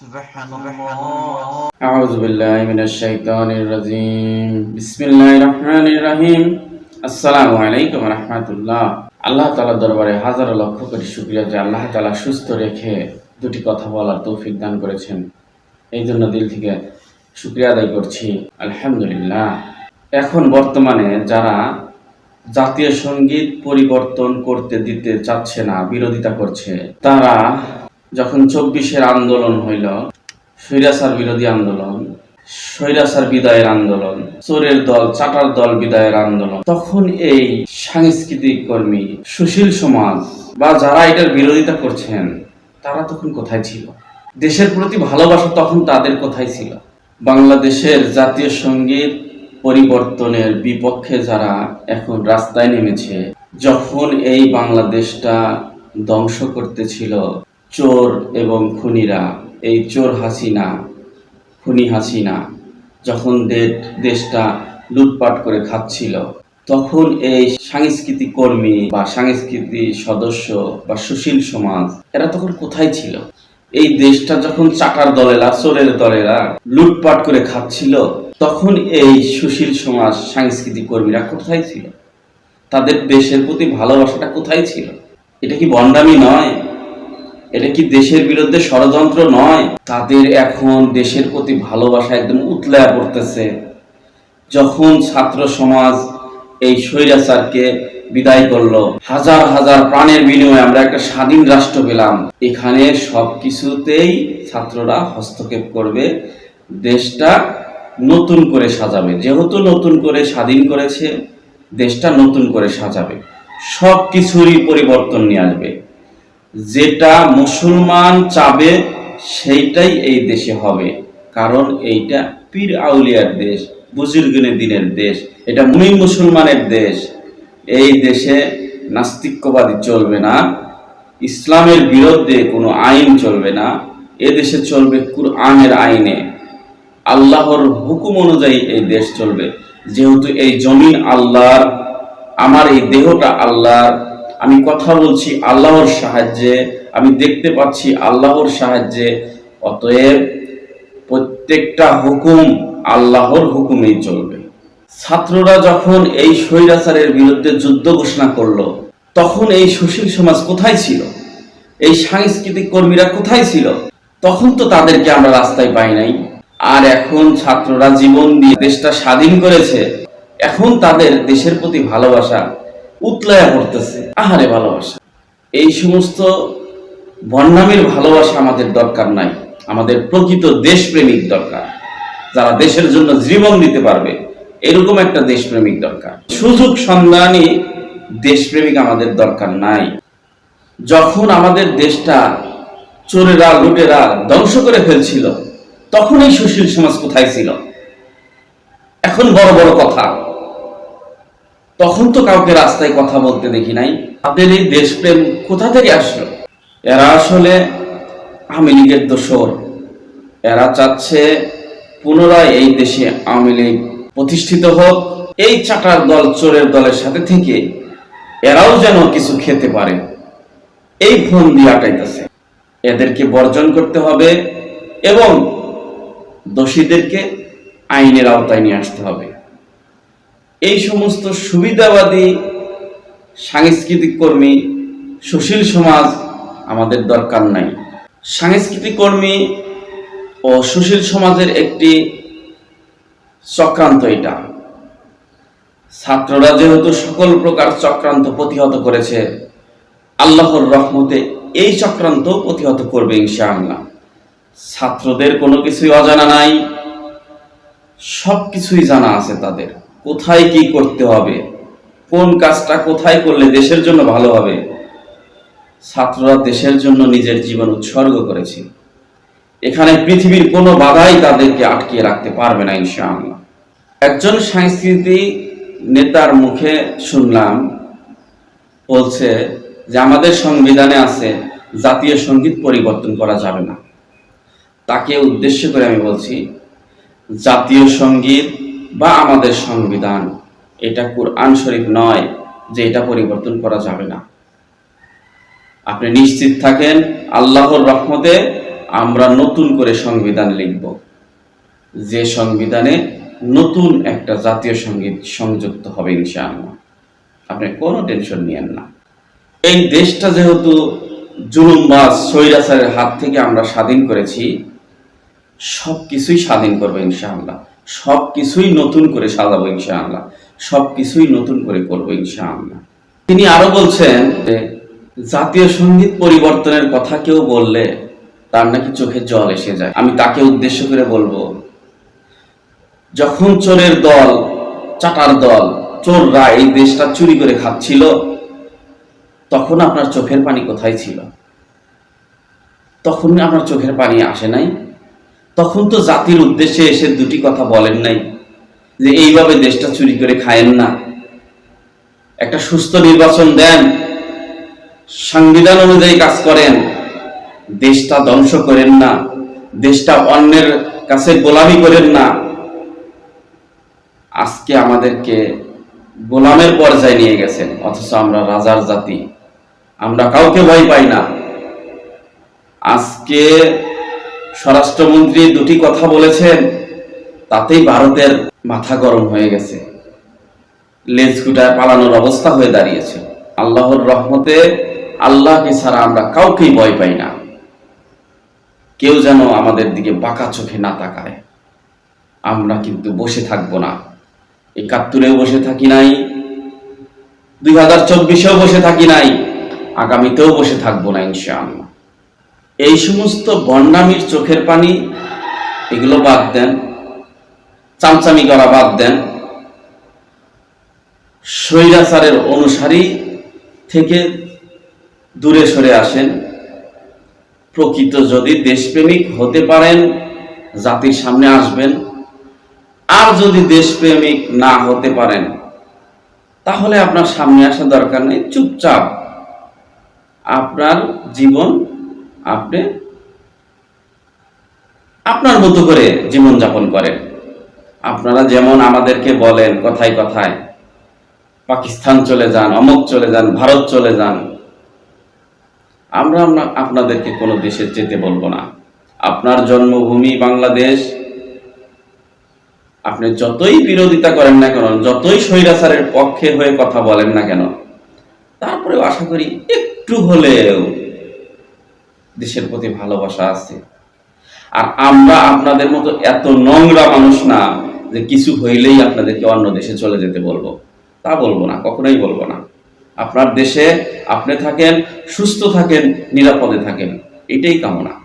سبحان الله أعوذ بالله من الشيطان الرجيم بسم الله الرحمن الرحيم আসসালামু আলাইকুম রহমতুল্লাহ আল্লাহ তালা দরবারে হাজারো লক্ষ কোটি শুক্রিয়া যে আল্লাহ তালা সুস্থ রেখে দুটি কথা বলার তৌফিক দান করেছেন এই জন্য দিল থেকে শুক্রিয়া আদায় করছি আলহামদুলিল্লাহ এখন বর্তমানে যারা জাতীয় সঙ্গীত পরিবর্তন করতে দিতে চাচ্ছে না বিরোধিতা করছে তারা যখন চব্বিশের আন্দোলন হইল, স্বৈরাচার বিরোধী আন্দোলন, স্বৈরাচার বিদায়ের আন্দোলন, চোরের দল, চাটার দল বিদায়ের আন্দোলন, তখন এই সাংস্কৃতিক কর্মী সুশীল সমাজ বা যারা এটার বিরোধিতা করছেন, তারা তখন কোথায় ছিল? দেশের প্রতি ভালোবাসা তখন তাদের কোথায় ছিল? বাংলাদেশের জাতীয় সংগীত পরিবর্তনের বিপক্ষে যারা এখন রাস্তায় নেমেছে, যখন এই বাংলাদেশটা ধ্বংস করতেছিল চোর এবং খুনিরা, এই চোর হাসিনা, খুনি হাসিনা, যখন দেশটা লুটপাট করে খাচ্ছিল, তখন এই সাংস্কৃতিক কর্মী বা সাংস্কৃতিক সদস্য বা সুশীল সমাজ, এরা তখন কোথায় ছিল? এই দেশটা যখন চাকার দলেরা, চোরের দলেরা লুটপাট করে খাচ্ছিল, তখন এই সুশীল সমাজ, সাংস্কৃতিক কর্মীরা কোথায় ছিল? তাদের দেশের প্রতি ভালোবাসাটা কোথায় ছিল? এটা কি বন্ডামি নয়? এটা কি দেশের বিরুদ্ধে ষড়যন্ত্র নয়? তাদের এখন দেশের প্রতি ভালোবাসা একদম উতলায় পড়তেছে। যখন ছাত্র সমাজ এই স্বৈরাচারকে বিদায় করল, হাজার হাজার প্রাণের বিনিময়ে আমরা একটা স্বাধীন রাষ্ট্র পেলাম। এখানে সব কিছুতেই ছাত্ররা হস্তক্ষেপ করবে, দেশটা নতুন করে সাজাবে। যেহেতু নতুন করে স্বাধীন করেছে, দেশটা নতুন করে সাজাবে। সব কিছুরই পরিবর্তন নিয়ে আসবে। যেটা মুসলমান চাবে, সেইটাই এই দেশে হবে। কারণ এইটা পীর আউলিয়ার দেশ বুজুর্গনের দিনের দেশ। এটা মুই মুসলমানের দেশ। এই দেশে নাস্তিক্যবাদী চলবে না। ইসলামের বিরুদ্ধে কোনো আইন চলবে না। এ দেশে চলবে কুরআনের আইনে। আল্লাহর হুকুম অনুযায়ী এই দেশ চলবে। যেহেতু এই জমিন আল্লাহর, আমার এই দেহটা আল্লাহর আমি কথা বলছি আল্লাহর সাহায্যে, আমি দেখতে পাচ্ছি আল্লাহর সাহায্যে, অতএব প্রত্যেকটা হুকুম আল্লাহর হুকুমেই চলবে। ছাত্ররা যখন এই স্বৈরাচারের বিরুদ্ধে যুদ্ধ ঘোষণা করল, তখন এই সুশীল সমাজ কোথায় ছিল? এই সাংস্কৃতিক কর্মীরা কোথায় ছিল? তখন তো তাদেরকে আমরা রাস্তায় পাই নাই। আর এখন ছাত্ররা জীবন দিয়ে দেশটা স্বাধীন করেছে। এখন তাদের দেশের প্রতি ভালোবাসা উতলায়া পড়তেছে। আহারে ভালোবাসা। এই সমস্ত বন্যামের ভালোবাসা আমাদের দরকার নাই। আমাদের প্রকৃত দেশপ্রেমিক দরকার। যারা দেশের জন্য জীবন দিতে পারবে, এরকম একটা দেশপ্রেমিক দরকার। সুযোগ সন্ধানী দেশপ্রেমিক আমাদের দরকার নাই। যখন আমাদের দেশটা চোরেরা, লুটেরা ধ্বংস করে ফেলছিল তখন এই সুশীল সমাজ কোথায় ছিল? এখন বড় বড় কথা। তখন তো কাউকে রাস্তায় কথা বলতে দেখি নাই। তাদের এই দেশপ্রেম কোথা থেকে আসলো? এরা আসলে আওয়ামী লীগের দোষর। এরা চাচ্ছে পুনরায় এই দেশে আওয়ামী লীগ প্রতিষ্ঠিত হোক। এই চাটার দল চোরের দলের সাথে থেকে এরাও যেন কিছু খেতে পারে। এই ফোন দিয়ে আটাইতেছে। এদেরকে বর্জন করতে হবে এবং দোষীদেরকে আইনের আওতায় নিয়ে আসতে হবে। এই সমস্ত সুবিধাবাদী সাংস্কৃতিক কর্মী সুশীল সমাজ আমাদের দরকার নাই। সাংস্কৃতিক কর্মী ও সুশীল সমাজের একটি চক্রান্ত এটা। ছাত্ররা যেহেতু সকল প্রকার চক্রান্ত প্রতিহত করেছে, আল্লাহর রহমতে এই চক্রান্ত প্রতিহত করবে ইনশাআল্লাহ। ছাত্রদের কোনো কিছুই অজানা নাই সব কিছুই জানা আছে তাদের। কোথায় কি করতে হবে? কোন কাজটা কোথায় করলে দেশের জন্য ভালো হবে? ছাত্ররা দেশের জন্য নিজের জীবন উৎসর্গ করেছে। এখানে পৃথিবীর কোনো বাধাই তাদেরকে আটকিয়ে রাখতে পারবে না, ইনশাআল্লাহ। একজন সাংস্কৃতিক নেতার মুখে শুনলাম, বলছে যে আমাদের সংবিধানে আছে, জাতীয় সংগীত পরিবর্তন করা যাবে না। তাকে উদ্দেশ্য করে আমি বলছি, জাতীয় সংগীত বা আমাদের সংবিধান। এটা কোরআন শরীফ নয় যে এটা পরিবর্তন করা যাবে না। আপনি নিশ্চিত থাকেন, আল্লাহর রহমতে আমরা নতুন করে সংবিধান লিখব। যে সংবিধানে নতুন একটা জাতীয় সংগীত সংযুক্ত হবে ইনশাআল্লাহ। আপনি কোনো টেনশন নিয়েন না। এই দেশটা যেহেতু জুলুমবাজ, স্বৈরাচারের হাত থেকে আমরা স্বাধীন করেছি সব কিছুই স্বাধীন করব ইনশাআল্লাহ। সব কিছুই নতুন করে সাজাবো ইনশাআল্লাহ। সব কিছুই নতুন করে করব ইনশাআল্লাহ। তিনি আরও বলছেন যে, জাতীয় সংগীত পরিবর্তনের কথা কেউ বললে তার নাকি চোখে জল এসে যায়। আমি তাকে উদ্দেশ্য করে বলব, যখন চোরের দল, চাটার দল, চোররা এই দেশটা চুরি করে খাচ্ছিল, তখন আপনার চোখের পানি কোথায় ছিল? তখন আপনার চোখের পানি আসে নাই। তখন তো জাতির উদ্দেশ্যে এসে দুটি কথা বলেন নাই, যে এইভাবে দেশটা চুরি করে খায়েন না। একটা সুস্থ নির্বাচন দেন, সংবিধান অনুযায়ী কাজ করেন, দেশটা ধ্বংস করেন না, দেশটা অন্যের কাছে গোলামি করেন না। আজকে আমাদেরকে গোলামের পর্যায়ে নিয়ে গেছেন, অথচ আমরা রাজার জাতি, আমরা কাউকে ভয় পাই না। আজকে স্বরাষ্ট্রমন্ত্রী দুটি কথা বলেছেন, তাতেই ভারতের মাথা গরম হয়ে গেছে। লেজ কুটায় পালানোর অবস্থা হয়ে দাঁড়িয়েছে। আল্লাহর রহমতে আল্লাহকে ছাড়া আমরা কাউকেই ভয় পাই না। কেউ যেন আমাদের দিকে বাঁকা চোখে না তাকায়। আমরা কিন্তু বসে থাকব না। একাত্তরেও বসে থাকি নাই। দুই হাজার চব্বিশেও বসে থাকি নাই। আগামীতেও বসে থাকব না, ইনশাআল্লাহ। এই সমস্ত বন্ডামির চোখের পানি, এগুলো বাদ দেন। চামচামি করা বাদ দেন। স্বৈরাচারের অনুসারী থেকে দূরে সরে আসেন। প্রকৃত যদি দেশপ্রেমিক হতে পারেন, জাতির সামনে আসবেন। আর যদি দেশপ্রেমিক না হতে পারেন, তাহলে আপনার সামনে আসা দরকার নেই। চুপচাপ আপনার জীবন আপনি আপনার মতো করে জীবন যাপন করেন। আপনারা যেমন আমাদেরকে বলেন কথায় কথায়, পাকিস্তান চলে যান, অমুক চলে যান, ভারত চলে যান, আমরা- আপনাদেরকে কোনো দেশে যেতে বলব না। আপনার জন্মভূমি বাংলাদেশ, আপনি যতই বিরোধিতা করেন না কেন, যতই স্বৈরাচারের পক্ষে হয়ে কথা বলেন না কেন, তারপরেও আশা করি একটু হলেও দেশের প্রতি ভালোবাসা আছে। আর আমরা আপনাদের মতো এত নোংরা মানুষ না যে কিছু হইলেই আপনাদেরকে অন্য দেশে চলে যেতে বলব। তা বলব না, কখনোই বলব না। আপনার দেশে আপনি থাকেন, সুস্থ থাকেন, নিরাপদে থাকেন। এটাই কামনা।